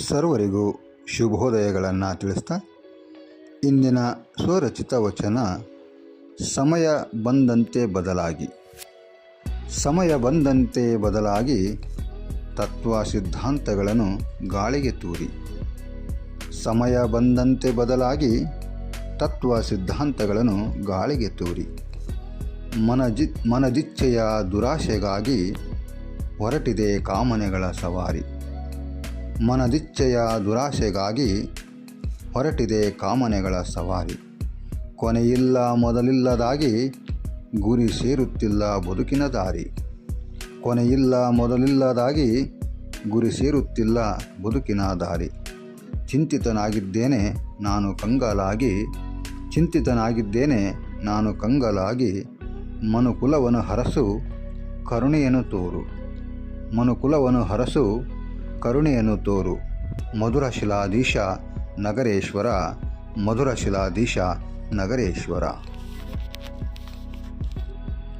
ಸರ್ವರಿಗೂ ಶುಭೋದಯಗಳನ್ನು ತಿಳಿಸ್ತಾ ಇಂದಿನ ಸ್ವರಚಿತ ವಚನ ಸಮಯ ಬಂದಂತೆ ಬದಲಾಗಿ. ಸಮಯ ಬಂದಂತೆ ಬದಲಾಗಿ ತತ್ವ ಸಿದ್ಧಾಂತಗಳನ್ನು ಗಾಳಿಗೆ ತೂರಿ. ಸಮಯ ಬಂದಂತೆ ಬದಲಾಗಿ ತತ್ವ ಸಿದ್ಧಾಂತಗಳನ್ನು ಗಾಳಿಗೆ ತೂರಿ. ಮನಜಿ ಮನದಿಚ್ಛೆಯ ದುರಾಶೆಗಾಗಿ ಹೊರಟಿದೆ ಕಾಮನೆಗಳ ಸವಾರಿ. ಮನದಿಚ್ಛೆಯ ದುರಾಶೆಗಾಗಿ ಹೊರಟಿದೆ ಕಾಮನೆಗಳ ಸವಾರಿ. ಕೊನೆಯಿಲ್ಲ ಮೊದಲಿಲ್ಲದಾಗಿ ಗುರಿ ಸೇರುತ್ತಿಲ್ಲ ಬದುಕಿನ ದಾರಿ. ಕೊನೆಯಿಲ್ಲ ಮೊದಲಿಲ್ಲದಾಗಿ ಗುರಿ ಸೇರುತ್ತಿಲ್ಲ ಬದುಕಿನ ದಾರಿ. ಚಿಂತಿತನಾಗಿದ್ದೇನೆ ನಾನು ಕಂಗಲಾಗಿ, ಚಿಂತಿತನಾಗಿದ್ದೇನೆ ನಾನು ಕಂಗಲಾಗಿ ಮನುಕುಲವನ್ನು ಹರಸು ಕರುಣೆಯನ್ನು ತೋರು. ಮನುಕುಲವನ್ನು ಹರಸು ಕರುಣೆಯನ್ನು ತೋರು. ಮಧುರ ಶಿಲಾಧೀಶ ನಗರೇಶ್ವರ ಮಧುರ ಶಿಲಾಧೀಶ ನಗರೇಶ್ವರ.